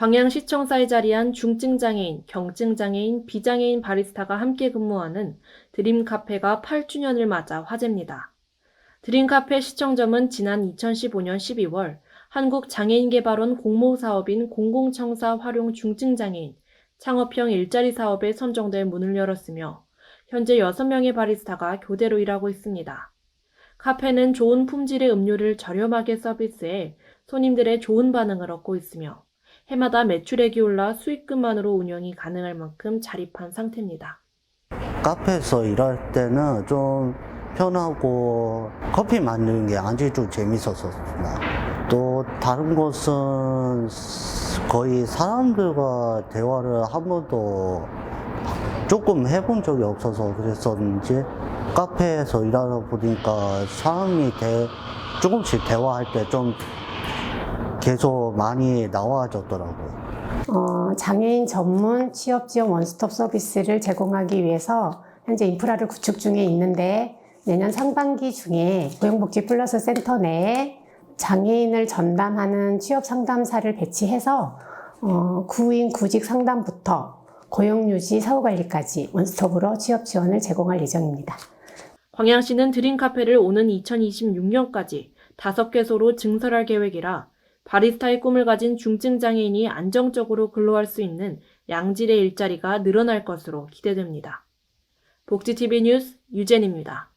광양시청사에 자리한 중증장애인, 경증장애인, 비장애인 바리스타가 함께 근무하는 드림카페가 8주년을 맞아 화제입니다. 드림카페 시청점은 지난 2015년 12월 한국장애인개발원 공모사업인 공공청사 활용 중증장애인 창업형 일자리 사업에 선정돼 문을 열었으며 현재 6명의 바리스타가 교대로 일하고 있습니다. 카페는 좋은 품질의 음료를 저렴하게 서비스해 손님들의 좋은 반응을 얻고 있으며 해마다 매출액이 올라 수익금만으로 운영이 가능할 만큼 자립한 상태입니다. 카페에서 일할 때는 좀 편하고 커피 만드는 게 아주 좀 재밌었습니다. 또 다른 곳은 거의 사람들과 대화를 한 번도 조금 해본 적이 없어서 그랬었는지 카페에서 일하다 보니까 사람이 대, 조금씩 대화할 때 좀 계속 많이 나와졌더라고요. 어, 장애인 전문 취업 지원 원스톱 서비스를 제공하기 위해서 현재 인프라를 구축 중에 있는데 내년 상반기 중에 고용복지 플러스 센터 내에 장애인을 전담하는 취업 상담사를 배치해서 어, 구인 구직 상담부터 고용 유지 사후 관리까지 원스톱으로 취업 지원을 제공할 예정입니다. 광양시는 드림 카페를 오는 2026년까지 5개소로 증설할 계획이라 바리스타의 꿈을 가진 중증 장애인이 안정적으로 근로할 수 있는 양질의 일자리가 늘어날 것으로 기대됩니다. 복지TV 뉴스 유젠입니다.